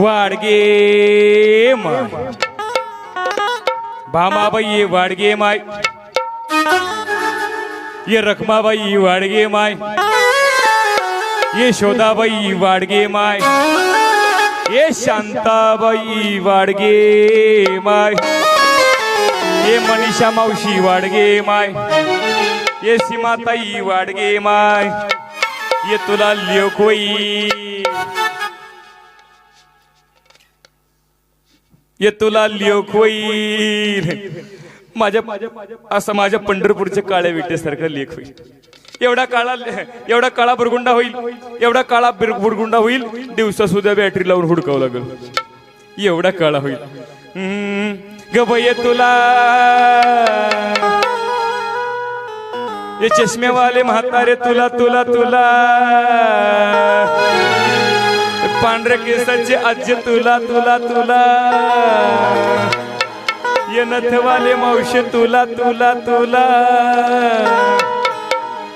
वाडगे माय. भामाबाई वाडगे माय. ये रखमाबाई वाडगे माय. ये शोधाबाई वाडगे माय. ये शांताबाई वाडगे माय. ये मनीषा मावशी वाडगे माय. ये सीमाताई वाडगे माय. ये तुला लिओकोई ये तुला लिओक होईल. माझ्या असं माझ्या पंढरपूरच्या काळ्या विटेसारखं लेख होईल. एवढा काळा एवढा काळा बुरगुंडा होईल. एवढा काळा बिर- बुरगुंडा होईल. दिवसा सुद्धा बॅटरी लावून हुडकावं लागेल. एवढा काळा होईल. हम्म, ग बये तुला. ये चष्मेवाले म्हातारे तुला तुला तुला. पांढऱ्या केसाचे आजी तुला तुला तुला. ये नथवाले मावशे तुला तुला तुला.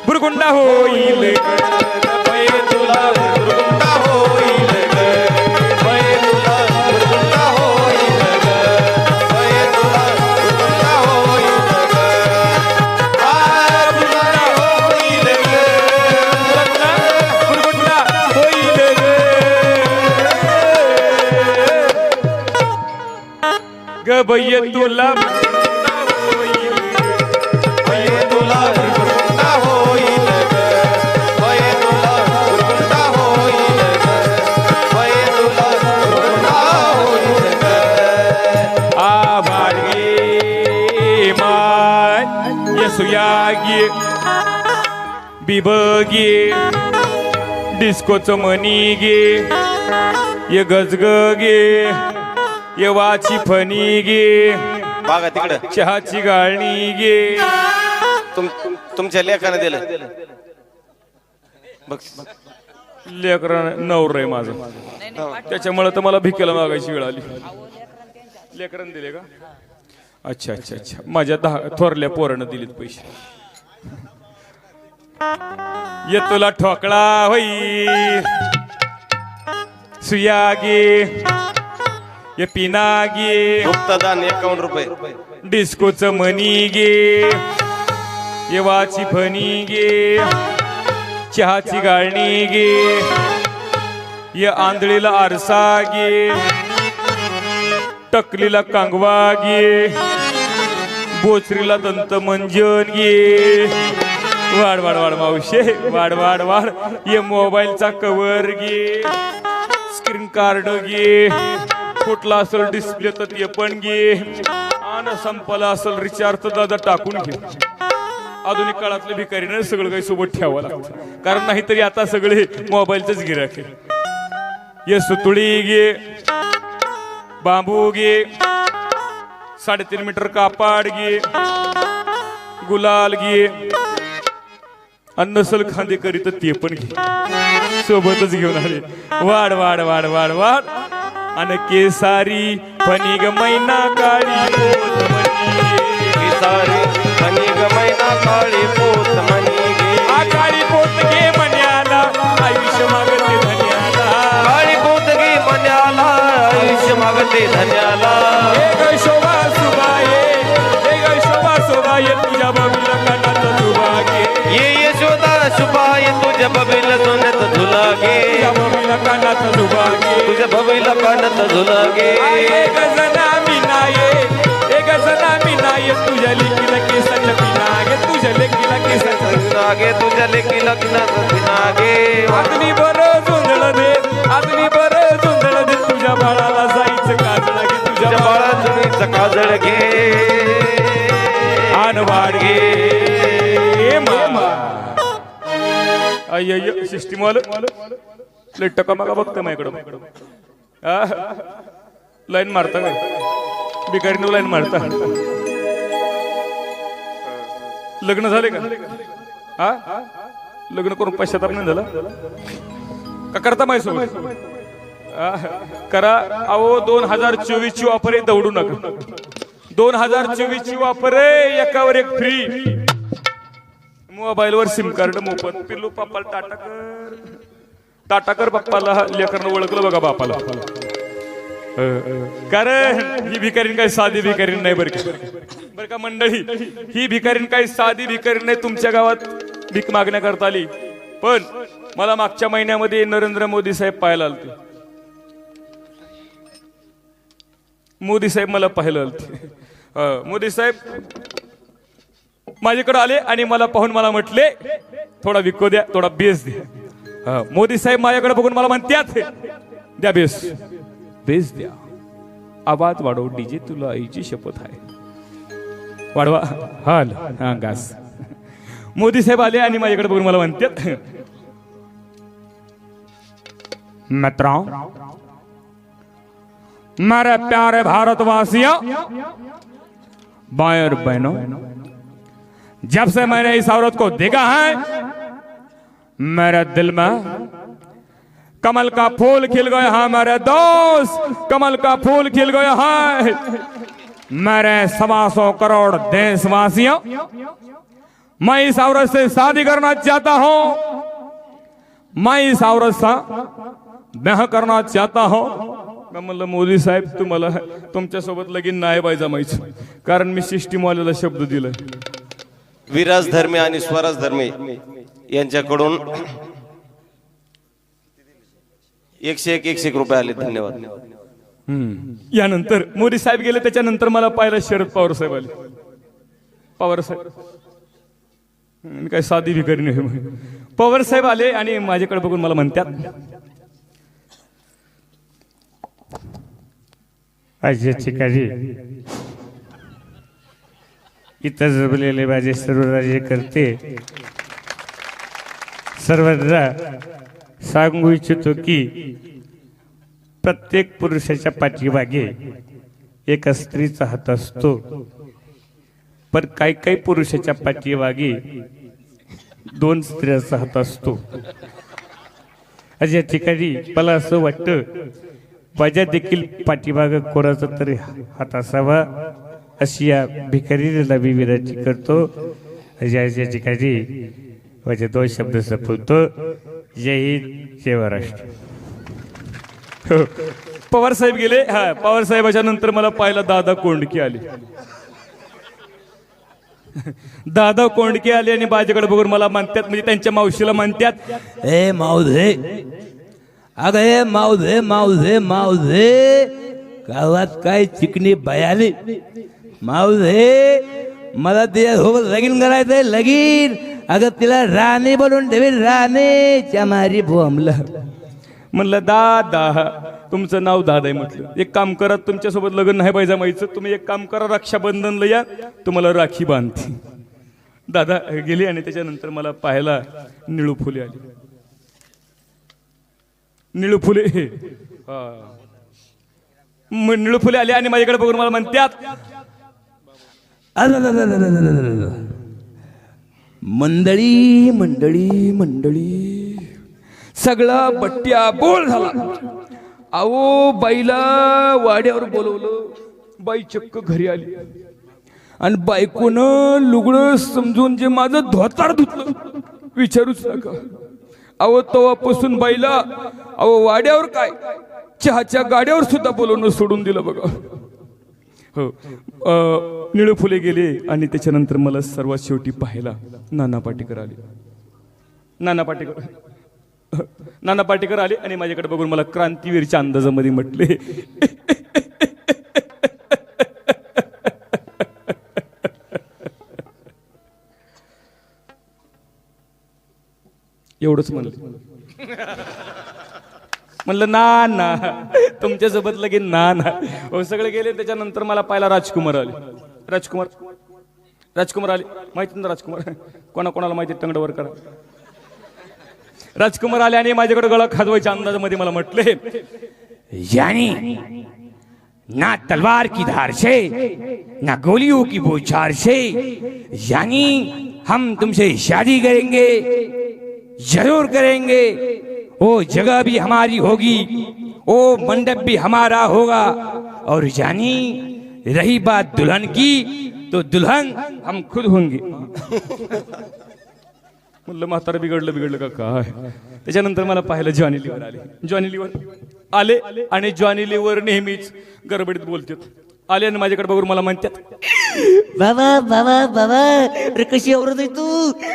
बुरगुंडा होईल. तुला माय ये सुयागी बिबगे डिस्कोचं मनी गे ये गजग गे ये वाची फणी गे. बघा तिकडं. चहाची गाळणी गे. तुम तुमच्या लेखानं दिलं. बघ. लेकरा नवर आहे माझं. त्याच्यामुळे तर मला भिकेला मागायची वेळ आली. लेकरानं दिले का? अच्छा अच्छा अच्छा. माझ्या दहा थोरल्या पोरानं दिलेत पैसे. ये तुला ठोकळा होई. सुयागे ये पिनागे गुप्तदान एकावन्न रुपये। डिस्कोचं मनी गे। येवाची फणी गे। चहाची गाळणी गे। ये आंधळीला आरसा गे। टकलीला कांगवा गे। बोचरीला दंत मंजन गे। वाढ वाढ वाढ मावशे। वाढ वाढ वाढ। ये मोबाईलचा कवर गे। स्क्रीन कार्ड घे फुटला असेल डिस्प्ले तर ते पण घे. आणि संपला असेल रिचार्ज तर दादा टाकून घे. आधुनिक काळातल्या भिकारीनं सगळं काही सोबत ठेवावं लागतं. कारण नाहीतरी आता सगळे मोबाईलच गिराक ये सुतुळी घे. बांबू घे. साडेतीन मीटर कापाड घे. गुलाल घे. अन्नसल खांदे करीत ते पण घे. सोबतच घेऊन आले. वाढ वाढ वाढ वाढ वाढ. आणि केसारी फणी ग मैना काळी. पोत मणी. सारे मनी गमैना काळी पोत मनी गे आ काळी पोत घे मन्याला आयुष्य मागते धन्याला. काळी पोत गे मन्याला आयुष्य मागते धन्याला. हे ग शोभा सुबाये हे ग शोभा शोभाये तुझ्या बाबीला कानात ये यशोदा तुझ्या बबीला कानात तुझ्या ए गजना तुझ्या लेकीला केसाच्या पिनागे तुझ्या लेकीला केसाच्या तुझ्या बर झुंजळ दे आदमी बर झुंजळ दे तुझ्या बाळाला जायचं काजळ घे तुझ्या बाळा काजळ घे. आन वाढ घे. मामा अय्य सिस्टीम वाल लय टका मका बघतं माझ्याकडं. लाईन मारता काय? बिकारीनं लाईन मारता. लग्न झाले का? हा लग्न करून पश्चाताप नाही झाला? का करता माहिती आ, करा. अहो दोन हजार चोवीस ची ऑफर आहे दौडू नका. दोन हजार चोवीस ची ऑफर आहे एकावर एक फ्री मोबाईल वर सिम कार्ड मोफत. पिल्लू पापाल टाटा कर. टाटा कर बाप्पाला लेकरनं ओळखलं बघा बापाला. कारण ही भिकारीन काही साधी भिकारीन नाही बरं का. बरं का मंडळी ही भिकारीन काही साधी भिकारीन नाही तुमच्या गावात भीक मागण्याकरता आली. पण मला मागच्या महिन्यामध्ये नरेंद्र मोदी साहेब पाहायला आलते. मोदी साहेब मला पाहायला आलते. मोदी साहेब माझ्याकडे आले आणि मला पाहून मला म्हटले थोडा विको द्या थोडा बेस द्या. मोदी साहेब माझ्याकडे बघून मला म्हणतात द्या बेस बेस द्या. आवाज वाढव डीजे तुला आईची शपथ आहे. वाढवा. हाल हा गास. मोदी साहेब आले आणि माझ्याकडे बघून मला म्हणतात मित्रांनो मेरे प्यारे भारतवासियों भाई और बहनों जब से मैंने इस औरत को देखा है मेरा दिल में कमल का फूल खिल गया है मेरे दोस्त। कमल का फूल खिल गया है। मेरे सवा सौ करोड़ देशवासियों मैं इस औरत से शादी करना चाहता हूं। मैं इस औरत से ब्याह करना चाहता हूं। मी म्हणलं मोदी साहेब तुम्हाला तुमच्यासोबत लगीन नाही पाहिजे जमायचं कारण मी सिस्टीमवाल्याला शब्द दिलाय विराज धर्मे आणि स्वराज धर्मे यांच्याकडून एकशे एक एकशे एक रुपये आले. धन्यवाद. यानंतर मोदी साहेब गेले त्याच्यानंतर मला पाहिलं शरद पवार साहेब आले. पवार साहेब. मी काय साधी भिकारी नाही म्हणे. पवार साहेब आले आणि माझ्याकडे बघून मला म्हणतात ठिकाणी इथं जमलेले माझे सर्व राज्य करते सर्वांना सांगू इच्छितो की प्रत्येक पुरुषाच्या पाठीमागे एका स्त्रीचा हात असतो. पण काही काही पुरुषाच्या पाठीमागे दोन स्त्रियाचा हात असतो. अशा ठिकाणी मला असं वाटतं माझ्या देखील पाठीमाग कोणाचा तरी हात असावा अशी या भिकारी नवी विनंती करतो. अशा अशा ठिकाणी माझे दोन शब्द संपवतो. जय हिंद जय महाराष्ट्र. हो. पवार साहेब गेले. हा पवार साहेबाच्या नंतर मला पाहिला दादा कोंडकी आले. दादा कोंडके आले आणि माझ्याकडे बघून मला म्हणतात म्हणजे त्यांच्या मावशीला म्हणतात ए मावधे अगं ए मावधे मावधे मावधे गावात काय चिकणी बयाली मावधे मला तिच्यासोबत हो, लगीन करायचंय लगीन. अगं तिला राणे बोलून ठेवी राणेच्या मारी भोमला म्हणलं दादा तुमचं नाव दादा आहे म्हटलं. एक काम करा तुमच्यासोबत लग्न नाही पाहिजे माहिती तुम्ही एक काम करा रक्षाबंधन या तुम्हाला राखी बांधते. दादा गेली आणि त्याच्यानंतर मला पाहायला निळू फुले आली. निळू फुले? निळू फुले आली आणि माझ्याकडे बघून मला म्हणत्यात मंडळी मंडळी मंडळी. सगळा बट्ट्या बोळ झाला. अहो बाईला वाड्यावर बोलवलं. बाई चक्क घरी आली. आणि बायकोनं लुगडं समजून जे माझं धोतार धुतलं विचारूच नका. अहो तेव्हापासून बाईला अहो वाड्यावर काय? चहाच्या गाड्यावर सुद्धा बोलवणं सोडून दिलं बघा. हो. निळ फुले गेले आणि त्याच्यानंतर मला सर्वात शेवटी पाहायला नाना पाटेकर आले. नाना पाटेकर नाना पाटेकर आले आणि माझ्याकडे बघून मला क्रांतीवीरच्या अंदाजामध्ये म्हटले. एवढंच म्हणलं. म्हणलं ना ना तुमच्यासोबत लगेच ना ना. हो सगळे गेले त्याच्यानंतर मला पाहिला राजकुमार आले. राजकुमार राजकुमार आले. माहिती ना राजकुमार? कोणाकोणाला माहिती? तंगडवर करा राजकुमार आले आणि माझ्याकडे गळा खाजवायच्या अंदाजामध्ये मला म्हटले यानी ना तलवार की धार से ना गोलियों की बोछार से यानी हम तुमसे शादी करेंगे जरूर करेंगे वो जगह भी हमारी होगी वो मंडप भी हमारा होगा। और यानी रही बात दुल्हन की तो दुल्हन हम खुद होंगे। म्हणलं म्हातारा बिघडलं बिघडलं का काय? त्याच्यानंतर मला पाहिलं जॉनी लिव्हर आले. जॉनी लिव्हर आले आणि जॉनी लिव्हर नेहमीच गडबडीत बोलतात. आले आणि माझ्याकडे बघून मला म्हणतात बाबा बाबा बाबा अरे कशी औरत है तू?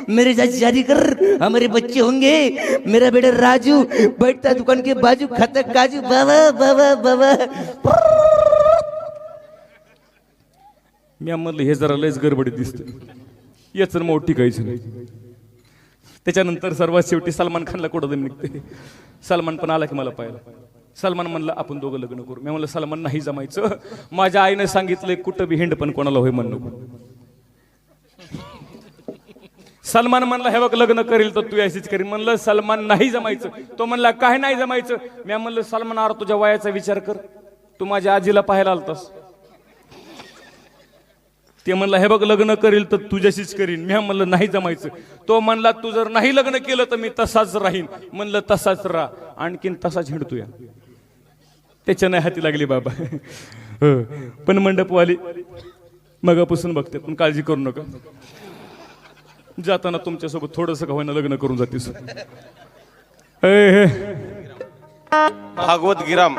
मेरे साथ शादी कर हमारे बच्चे होंगे। मेरा बेटा राजू बैठता दुकान के बाजू खाता काजू। बाबा बाबा बाबा। मी म्हणलं हे जरा लयच गडबडीत दिसतं याच मग टिकायचं नाही. त्याच्यानंतर सर्वात शेवटी सलमान खानला कुठं निघते सलमान पण आला की मला पाहिलं सलमान म्हणलं आपण दोघं लग्न करू. मी म्हणलं सलमान नाही जमायचं. माझ्या आईने सांगितलंय कुठं बी हिंड पण कोणाला होय म्हणलं सलमान म्हणला हे बघ लग्न करेल तर तू याशीच करील म्हणलं सलमान नाही जमायचं. तो म्हणला काय नाही जमायचं? मी म्हणलं सलमान अरे तुझ्या वयाचा विचार कर. तू माझ्या आजीला पाहायला आलतास. ते म्हणला हे बघ लग्न करील तर तुझ्याशीच करीन. मी म्हणलं नाही जमायचं. तो म्हणला तू जर नाही लग्न केलं तर मी तसाच राहीन. म्हणलं तसाच राहा. आणखीन तसाच हिंडतोय. त्याच्या नाही हाती लागली बाबा. हो. पण मंडपवाली मगापासून बघते पण काळजी करू नका. जाताना तुमच्यासोबत थोडस का लग्न करून हे. भागवत गिराम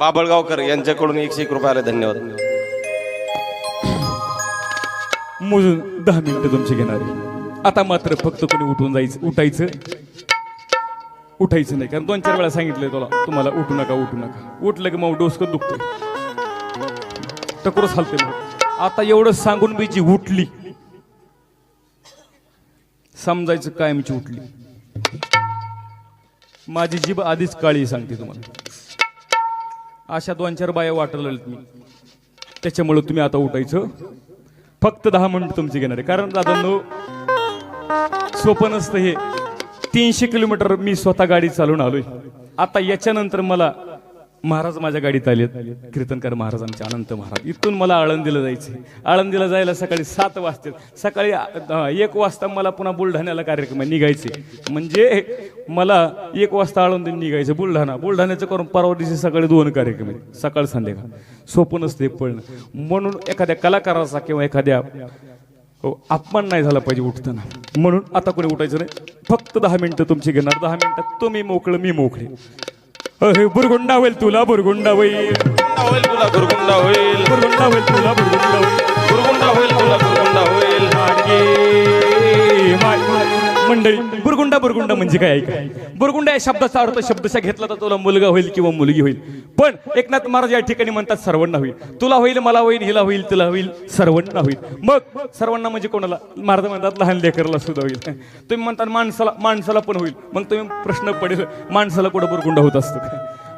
बाबळगावकर यांच्याकडून एकशे एक रुपयाला धन्यवाद. मोजून दहा मिनिटं तुमची घेणार. आता मात्र फक्त कोणी उठून जायचं उठायचं. उठायचं नाही. कारण दोन चार वेळा सांगितलंय तुला तुम्हाला उठू नका उठू नका. उठलं की मग डोसकं दुखतं टकोरच हालते मग. आता एवढं सांगून मी जी उठली. समजायचं कायमची उठली. माझी जीभ आधीच काळी सांगते तुम्हाला. अशा दोन चार बाया वाटलं मी. त्याच्यामुळे तुम्ही आता उठायचं. फक्त दहा मिनिट तुमची घेणार आहे. कारण दादांनो सोपं नसतं हे. तीनशे किलोमीटर मी स्वतः गाडी चालून आलोय. आता याच्यानंतर मला महाराज माझ्या गाडीत आले कीर्तनकार महाराज आमचे अनंत महाराज. इथून मला आळंदीला जायचे आळंदीला जायला सकाळी सात वाजते सकाळी एक वाजता मला पुन्हा बुलढाण्याला कार्यक्रम निघायचे म्हणजे मला एक वाजता आळंदी निघायचं बुलढाणा. बुलढाण्याचं करून परवा दिवशी सकाळी दोन कार्यक्रम आहेत. सकाळ संध्याकाळ. सोपं नसते पळणं. म्हणून एखाद्या कलाकाराचा किंवा एखाद्या हो अपमान नाही झाला पाहिजे उठताना. म्हणून आता कोणी उठायचं नाही. फक्त दहा मिनिटं तुमची घेणार. दहा मिनिटात तुम्ही मोकळं मी मोकळे. अहे बुरगुंडा होईल तुला बुरगुंडा होईल. होईल तुला गुरगुंडा होईल. बुरगुंडा होईल तुला बुरगुंडा होईल. गुरगुंडा होईल तुला गुरगुंडा होईल. मंडळी बुरगुंडा बुरगुंडा म्हणजे काय? ऐका. बुरगुंडा या शब्दाचा अर्थ शब्दशा घेतला तर तुला मुलगा होईल किंवा मुलगी होईल. पण एकनाथ महाराज या ठिकाणी म्हणतात सर्वांना होईल. तुला होईल मला होईल हिला होईल तुला होईल सर्वांना होईल. मग सर्वांना म्हणजे कोणाला? महाराज म्हणतात लहान लेकरला सुद्धा होईल. तुम्ही म्हणतात माणसाला माणसाला पण होईल. मग तुम्ही प्रश्न पडेल माणसाला कुठं बुरगुंडा होत असतो?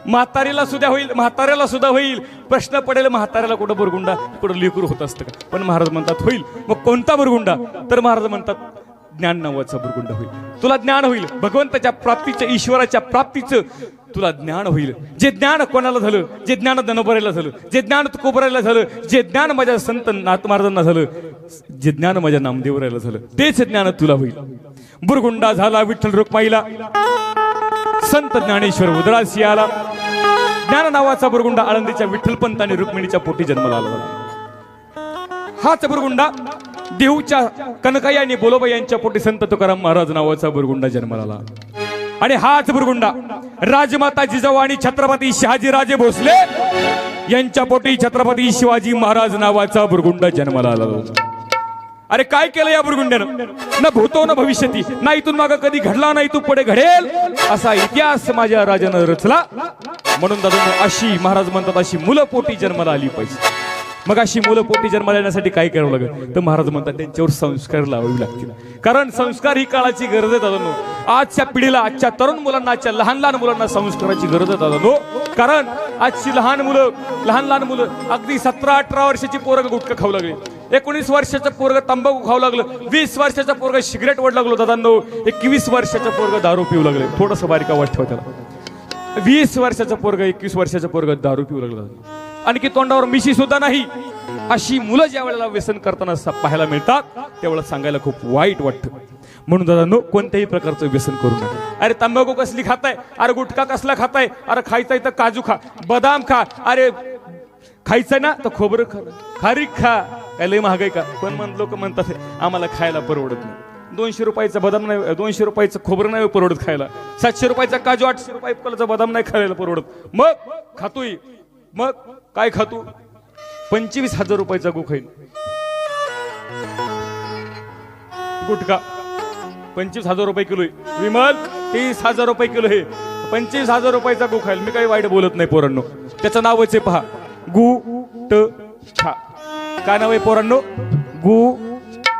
म्हातारीला सुद्धा होईल म्हाताऱ्याला सुद्धा होईल. प्रश्न पडेल म्हाताऱ्याला कुठं बुरगुंडा कुठं लेकरू होत असतं का? पण महाराज म्हणतात होईल. मग कोणता बुरगुंडा? तर महाराज म्हणतात ज्ञान नावाचा भुरगुंड होईल. तुला ज्ञान होईल. भगवंताच्या प्राप्तीचं ईश्वराच्या प्राप्तीचं तुला ज्ञान होईल. जे ज्ञान कोणाला झालं? जे ज्ञान दनबरायला झालं. जे ज्ञान कोबऱ्याला झालं. जे ज्ञान माझ्या संत नाथ झालं. जे ज्ञान माझ्या नामदेवरायला झालं. तेच ज्ञान तुला होईल. बुरगुंडा झाला विठ्ठल रुक्माईला. संत ज्ञानेश्वर उदरासी आला ज्ञान नावाचा बुरगुंडा आळंदीच्या विठ्ठलपंत आणि रुक्मिणीच्या पोटी जन्माला आला. हाच बुरगुंडा. देऊच्या कनकाई आणि बोलोबा यांच्या पोटी संत तुकाराम महाराज नावाचा बुरगुंडा जन्माला. आला आणि हाच बुरगुंडा राजमाता जिजाऊ आणि छत्रपती शहाजीराजे भोसले यांच्या पोटी छत्रपती शिवाजी महाराज नावाचा बुरगुंडा जन्माला आला. अरे काय केलं या बुरगुंड्यानं? ना भूतो ना भविष्यती ना इथून माग कधी घडला नाही तू पुढे घडेल असा इतिहास माझ्या राजानं रचला. म्हणून दादा अशी महाराज म्हणतात अशी मुलं पोटी जन्माला आली पाहिजे. मग अशी मुलं पोटी जन्माला येण्यासाठी काय करावं लागेल? तर महाराज म्हणतात त्यांच्यावर संस्कार लावावे लागतील. कारण संस्कार ही काळाची गरज आहे दादा आजच्या पिढीला आजच्या तरुण मुलांना आजच्या लहान लहान मुलांना संस्काराची गरज आहे दादा कारण आजची लहान मुलं लहान लहान मुलं अगदी सतरा अठरा वर्षाची पोरं गुटखा खाऊ लागली. एकोणीस वर्षाचं पोरग तंबाखू खाऊ लागलं. वीस वर्षाचा पोरग सिगरेट वड लागलो दादांनो. एकवीस वर्षाचा पोरग दारू पिऊ लागले. थोडस बारीक आवाज ठेवा त्याला. वीस वर्षाचा पोरग एकवीस वर्षाचा पोरग दारू पिऊ लागलं आणखी तोंडावर मिशी सुद्धा नाही. अशी मुलं ज्या वेळेला व्यसन करताना पाहायला मिळतात त्यावेळेला सांगायला खूप वाईट वाटतं. म्हणून दादा कोणत्याही प्रकारचं व्यसन करू नका. अरे तंबाखू कसली खाताय? अरे गुटखा कसला खाताय? अरे खायचंय तर काजू खा बदाम खा. अरे खायचं ना तर खोबरं खा. खारीक खा. काय लय महागाई का? पण म्हण लोक म्हणतात आम्हाला खायला परवडत नाही. दोनशे रुपयाचा बदाम नाही दोनशे रुपयाचं खोबरं नाही परवडत खायला. सातशे रुपयाचा काजू आठशे रुपयाचा बदाम नाही खायला परवडत. मग खातोय. मग काय खातो? पंचवीस हजार रुपयाचा गो गुटखा. पंचवीस हजार रुपये किलो आहे. विमल तीस हजार रुपये किलो हे पंचवीस हजार रुपयाचा गु खाईल मी काही वाईट बोलत नाही पोरांनो. त्याचं नावच आहे पहा. गु ट छा. काय नाव आहे पोरांनो? गु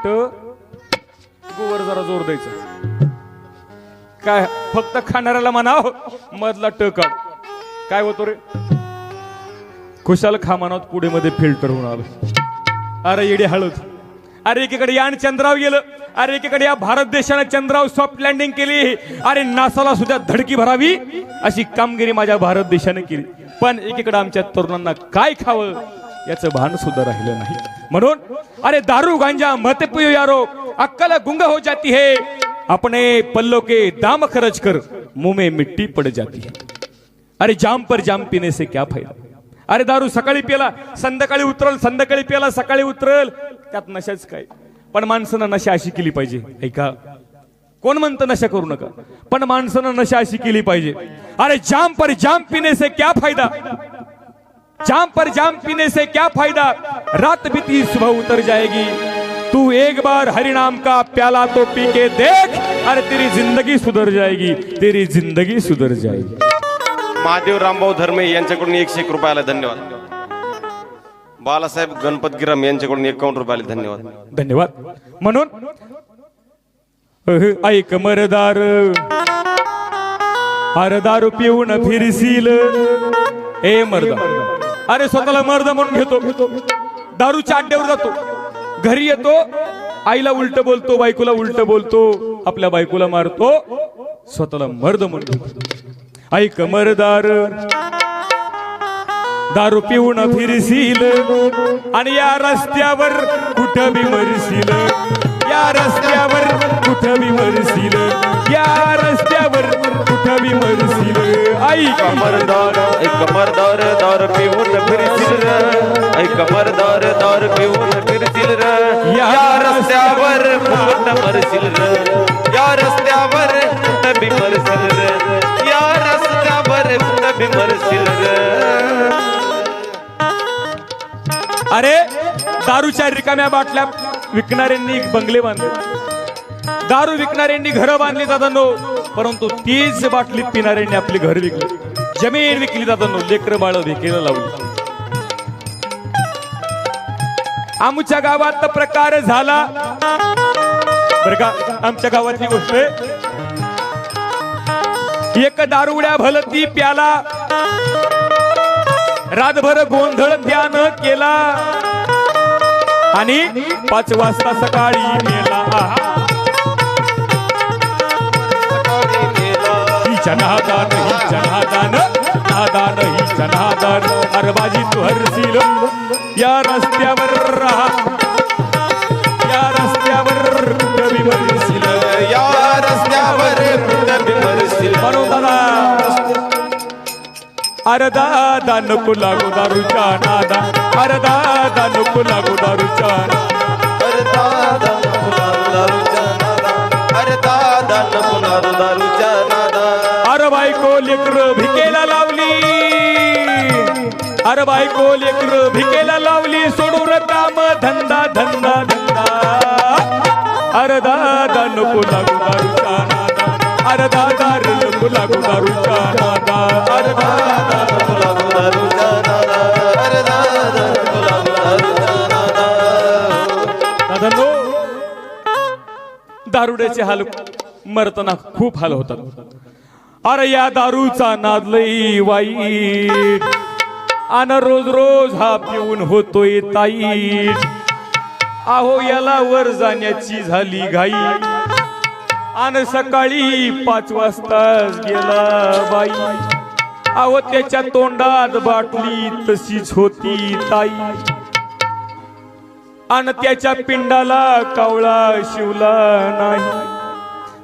ट गुवर जरा जोर द्यायचा. काय फक्त खाणाऱ्याला म्हणाव? मधला ट काढ. काय होतो रे? खुशाल खामानात पुढे मध्ये फिल्टर होऊन आलं अरे येडे हळद. अरे एकीकडे यान चंद्राव गेलं. अरे एकीकडे या भारत देशाने चंद्राव सॉफ्ट लँडिंग केली. अरे नासाला सुद्धा धडकी भरावी अशी कामगिरी माझ्या भारत देशाने केली. पण एकीकडे आमच्या तरुणांना काय खावं याचं भान सुद्धा राहिलं नाही. म्हणून अरे दारू गांजा मत पियो यारो अक्कल गुंग हो जाती है. अपने पल्लो के दाम खर्च कर मुंह में मिट्टी पड़ जाती है. अरे जाम पर जाम पीने से क्या फायदा? अरे दारू सकाळी पियाला संध्याकाळी उतरल संध्याकाळी पियाला सकाळी उतरल. त्यात नशाच काय? पण माणसानं नशा अशी केली पाहिजे. ऐका. कोण म्हणतं नशा करू नका? पण माणसानं नशा अशी केली पाहिजे. अरे जाम पर जाम पिने से क्या फायदा? जाम पर जाम पीने से क्या फायदा? रात बीती सुबह उतर जाएगी। तू एक बार हरिनाम का प्याला तो पी के देख। अरे तेरी जिंदगी सुधर जाएगी। तेरी जिंदगी सुधर जाएगी। महादेव रामभाऊ धर्मे यांच्याकडून एकशे एक रुपयाला धन्यवाद. बालासाहेब गणपतगिराम यांच्याकडून एकावन्न रुपयाला धन्यवाद. धन्यवाद. म्हणून ऐक मरदार. अरे दारू पिऊन फिरशील. ए मर्द. अरे स्वतःला मर्द म्हणून घेतो. दारूच्या अड्ड्यावर जातो. घरी येतो आईला उलट बोलतो बायकोला उलट बोलतो आपल्या बायकोला मारतो. स्वतःला मर्द म्हणून घेतो. आई कमरदार दारू पिऊन फिरशील आणि या रस्त्यावर कुठं बी मरशील. या रस्त्यावर कुठं बी मरशील. या रस्त्यावर कुठं बी मरशील. आई कमरदार आई कमरदार दार पिऊन फिरशील. आई ऐ कमरदार दार पिऊन फिरशील. र या रस्त्यावर फुकट मरशील. र या रस्त्यावर कुठं बी मरशील. र या अरे दारूच्या रिकाम्या बाटल्या विकणाऱ्यांनी बंगले बांधले. दारू विकणाऱ्यांनी घरं बांधली जातानो परंतु तीच बाटली पिणाऱ्यांनी आपली घर विकली. जमीन विकली जातानो लेकर बाळ विकेला लावली. आमच्या गावात तर प्रकार झाला. बरं का आमच्या गावातली गोष्ट आहे एक दारुड्या भलती प्याला. रातभर गोंधळ ध्यान केला. आणि पाच वाजता सकाळी मेला. आहा. हिच्या नादान हिच्या नादान नादान हिच्या नादान. अरबाजी तू हरशील. या रस्त्यावर राहा. अरे दादा नको लागू दारूच्या नादा अरे दादा नको लागू दारूच्या नादा. अरे दादा नको दारू दारूच्या नादा अरे दादा नको दारू दारूच्या नादा अरे बायको लेकर भिकेला लावली अरे बायको लेकर भिकेला लावली सोडून काम धंदा धंदा धंदा अरे दादा नको लागू दारूच्या नादा अरे दादा रे नको लागू दारूच्या नादा अरे दादा नको लागू दारूच्या नादा अरे दादा नको लागू दारूच्या नादा दादांनो दारुड्याचे हाल मरताना खूप हाल होतात। अरे या दारूचा नाद लई वाईट आन रोज रोज हा पिऊन होतोय ताईट आहो याला वर जाण्याची झाली घाई। आणि सकाळी पाच वाजताच गेला बाई. अहो त्याच्या तोंडात बाटली तशीच होती ताई. आणि त्याच्या पिंडाला कावळा शिवला नाही.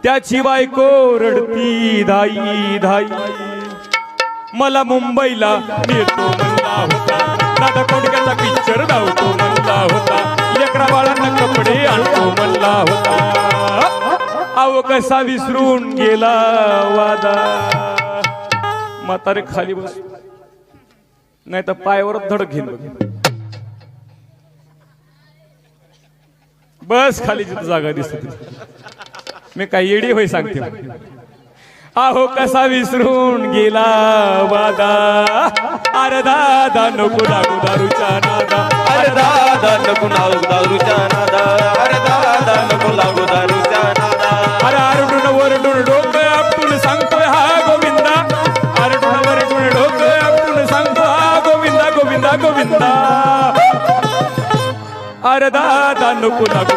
त्याची बायको रडती धाई धाई. मला मुंबईला नेतो म्हणला होता. दादा कोंडक्याचा पिक्चर धावतो म्हणला होता. लेकरा बाळांना कपडे आणतो म्हणला होता. अहो कसा विसरून गेला वादा? म्हातारे खाली बस. नाही तर पायावर धडक घेईन बस खाली जिथं जागा दिसते मी काही येडी होय सांगते. अहो कसा विसरून गेला वादा? अरे दादा नको लागू दारूच्या नादा. अरे दादा नको लागू दारूच्या नादा. अरे दादा नको लागू नको लागू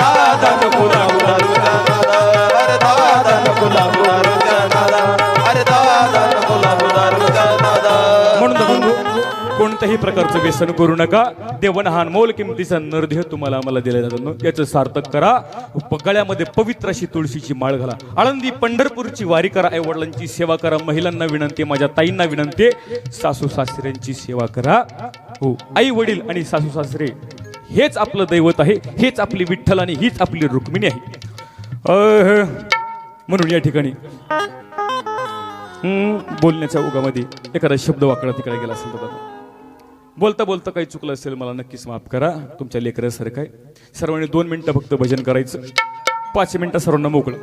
दादा नको अरे दादा नको अरे दादा नको म्हणून बंधू कोणत्याही प्रकारचं व्यसन करू नका. देवन हा अनमोल किमतीचा नरदेह तुम्हाला आम्हाला दिला जातो याचं सार्थक करा. गळ्यामध्ये पवित्र अशी तुळशीची माळ घाला. आळंदी पंढरपूरची वारी करा. आई वडिलांची सेवा करा. महिलांना विनंती माझ्या ताईंना विनंती. सासू सासऱ्यांची सेवा करा. हो. आई वडील आणि सासू सासरे हेच आपलं दैवत आहे हेच आपली विठ्ठल आणि हीच आपली रुक्मिणी आहे. अह, म्हणून या ठिकाणी बोलण्याच्या ओघामध्ये एखादा शब्द वाकडा तिकडे गेला असेल तर बोलता बोलता काही चुकलं असेल मला नक्कीच माफ करा. तुमच्या लेकरासारखं आहे. सर्वांनी दोन मिनिटं फक्त भजन करायचं. पाच मिनिटं सर्वांना मोकळं.